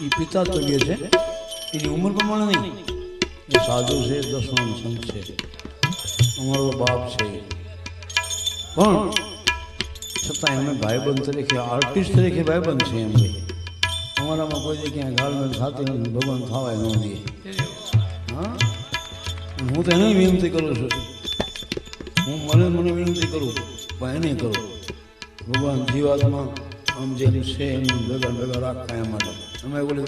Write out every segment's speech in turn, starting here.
એ પિતા તરીકે છે એની ઉંમર પ્રમાણે નહીં એ સાધુ છે દસમાન સંત છે અમારો બાપ છે પણ છતાં અમે ભાઈબંધ તરીકે આર્ટિસ્ટ તરીકે ભાઈબંધ છે એમ ભાઈ અમારામાં કોઈ જગ્યાએ ગાળમેલ થતી નથી ભગવાન થવાય ન દે હા હું તો એને વિનંતી કરું છું હું મને મને વિનંતી કરું પણ એને કરું ભગવાન જીવાત્મા આમ જેમ છે એમ ભેગા ભેગા રાખતા એમ માટે અમે બોલી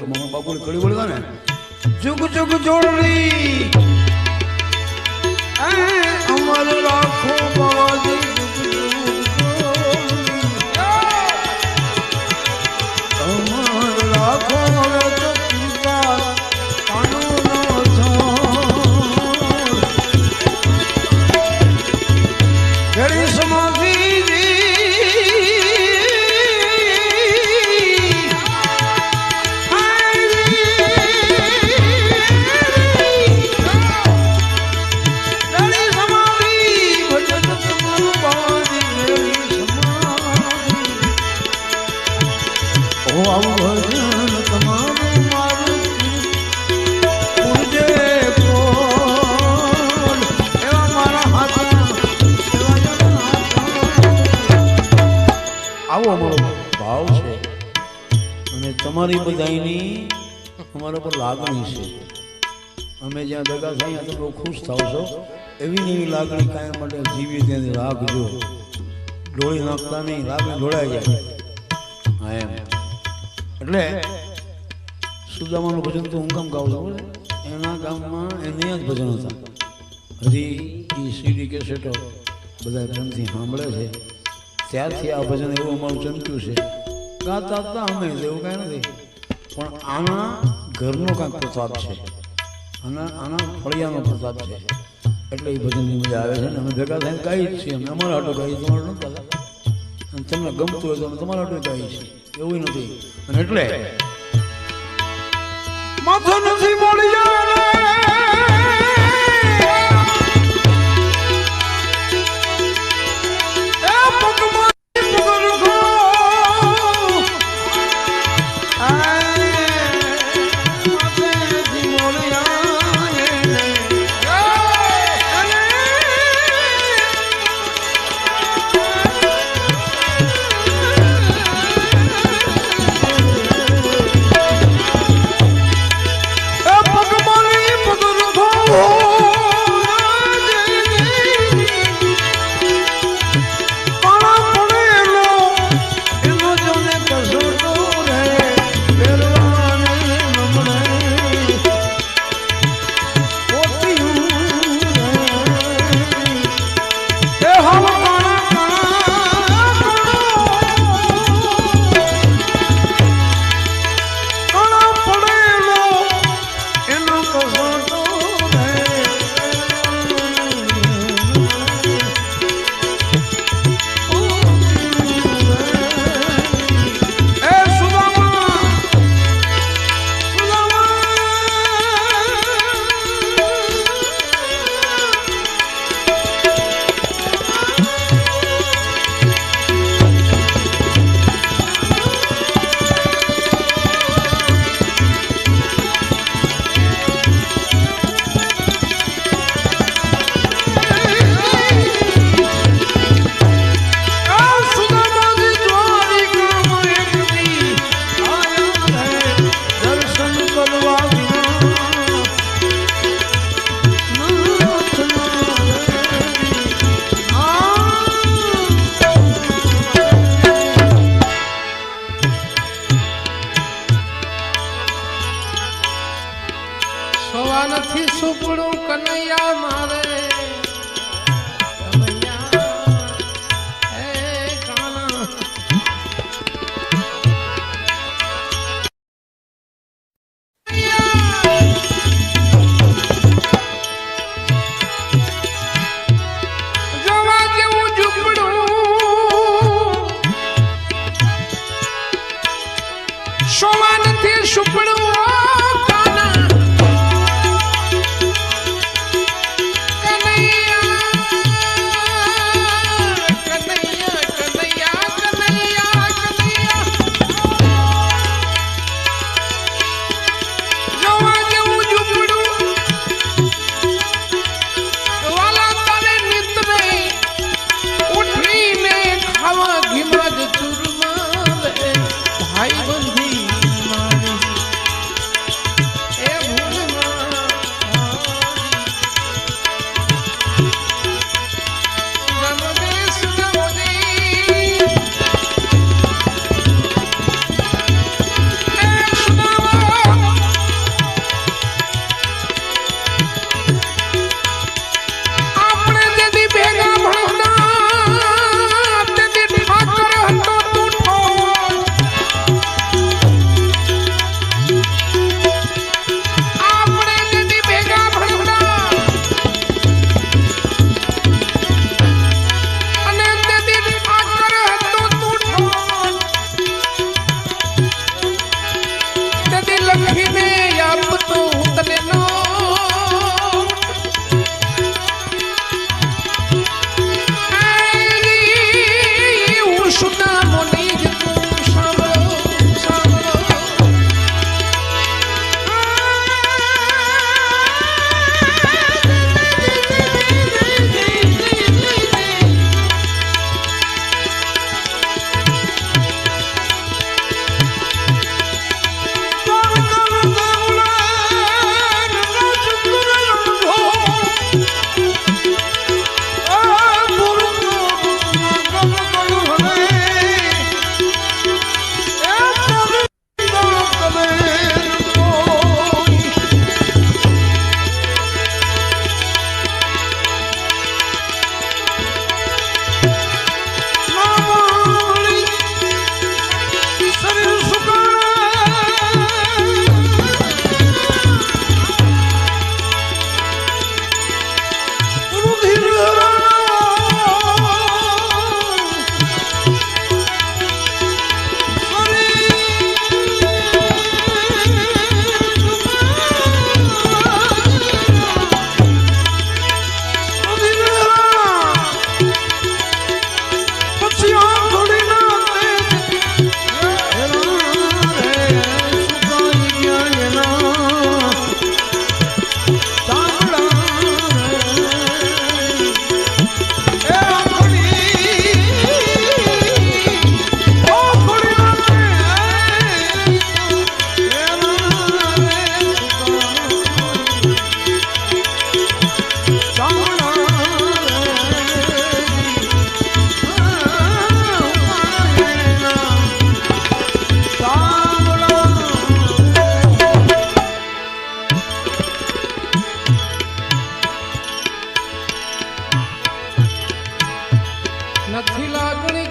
અમર તમારી બધાની અમારા પર લાગણી છે. અમે જ્યાં દગા થઈએ તો બહુ ખુશ થાવ છો. એવી એવી લાગણી કાયમ માટે જીવી ત્યાંથી રાખજો. ડોળી નાખતા નહીં, લાગણી ઢોળાઈ જાય. હા, એમ. એટલે સુદામાનું ભજન તો હું કામ ગાઉં છું એના ગામમાં એની જ ભજન હતા. હજી એ સીડી કેસેટો બધા પ્રેમથી સાંભળે છે. ત્યારથી આ ભજન એવું અમારું ચમક્યું છે. ગાતા હતા અમે એવું કાંઈ નથી પણ આના ઘરનો કાંઈક પ્રતાપ છે. આના આના ફળિયાનો પ્રતાપ છે એટલે એ ભજનની મજા આવે છે ને અમે ભેગા થઈને ગાઈએ જ છીએ. અમે અમારા હાટો કહીએ તમારો નથી. અને તમને ગમતું હોય તો અમે તમારા હાટો કહીએ છીએ. એવું નથી. અને એટલે. માથું નથી મળી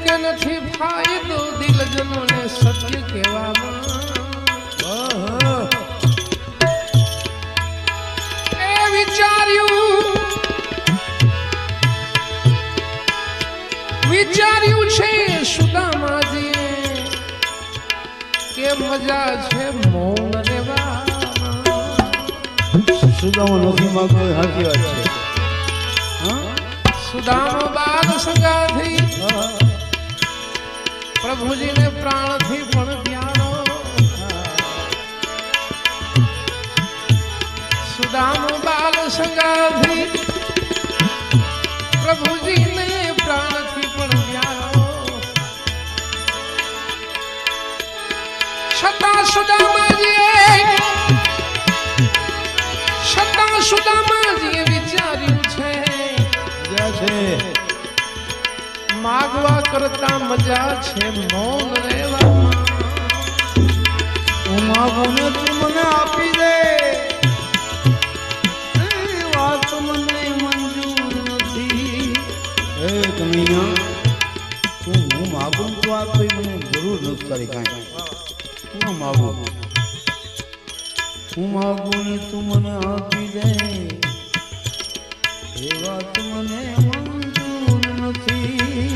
કે નથી ફાયદો દિલજનોને સત્ય કહેવામાં? એ વિચાર્યું વિચાર્યું છે સુદામાજીએ કે મજા છે મૌન રેવા સુદામા નથી માંગતો સાચી વાત છે? સુદામા બાદ સગા થઈ. પ્રભુજીને પ્રાણથી પણ ધ્યાનો સુદામ બાલ સંગાથી પ્રભુજીને પ્રાણથી પણ ધ્યાનો છતાં સુદામાજીએ છતાં સુદામાજીએ માગવા કરતા મજા છે, મૌન રહેવામાં. તું મને આપી દે. વાત મને મંજૂર નથી. એ કનૈયા, તું હું માગું તો આ કોઈ મને જરૂર નથી તારી કાંઈ. હું માગું? હું માગું ને તું મને આપી દે. એ વાત મને મંજૂર નથી.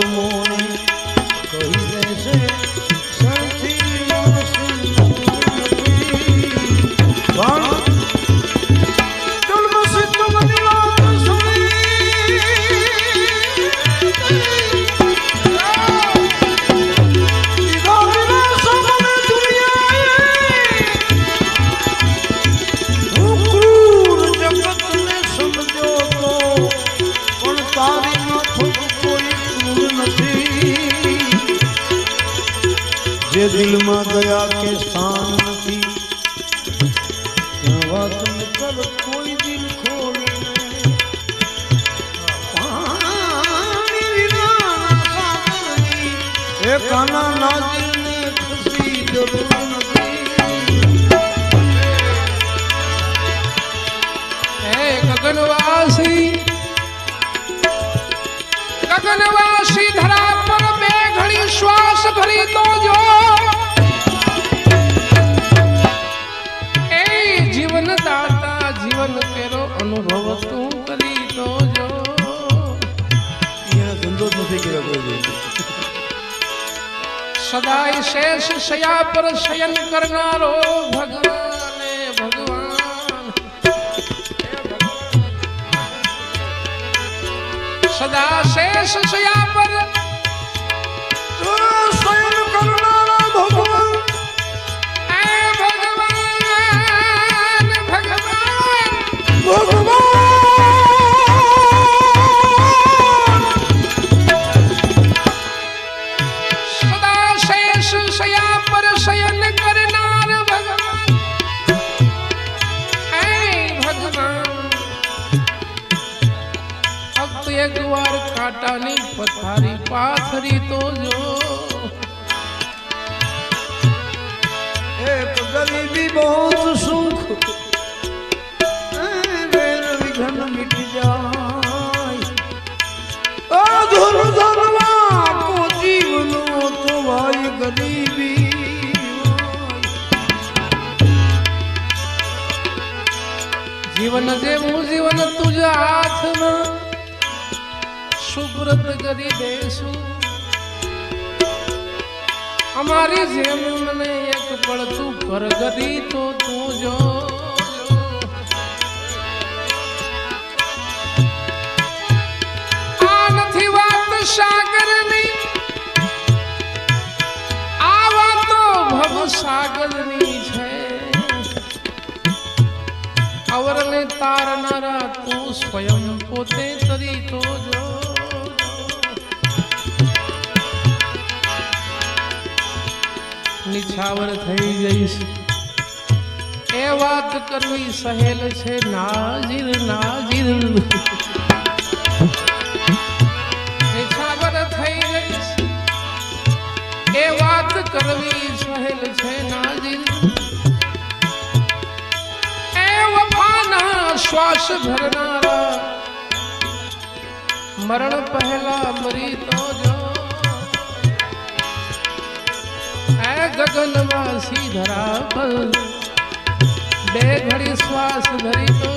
como તો જો એ જીવન દાતા જીવન કેરો અનુભવ તું કરી તો જો ધંધો નથી કર્યો કોઈ. સદાય શેષ શયા પર શયન કરનારો ભગવાન ભગવાન. સદા શેષ શયા પર શયન કરનારા ભગવાન. હે ભગવાન. ભગવાન એકવાર કાટાની પથારી પાથરી તો જો. એક ગરીબી બહુ સુખ વિઘન મીટી જાય. ધુર ધરવા કો જીવનો તો ભાઈ ગરીબી. જીવન જેવું જીવન તુજા હાથમાં. સુબ્રત કરી દેશું. અમારી જેમ મને એક પડતું કર ગરી તો તું જો. આ નથી વાત સાગરની. આ વાતો ભવ છે. અવરને તારનારા તું સ્વયં પોતે તરી તો જો. निछावर थी जैसे ए बात करवी सहेल छे, नाजिर नाजिर। श्वास भरना मरण पहला मरी तो जो ગગનવાસી ધરા પર બે ઘડી શ્વાસ ધરી તો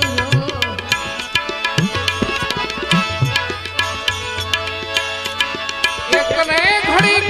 એકને ઘડી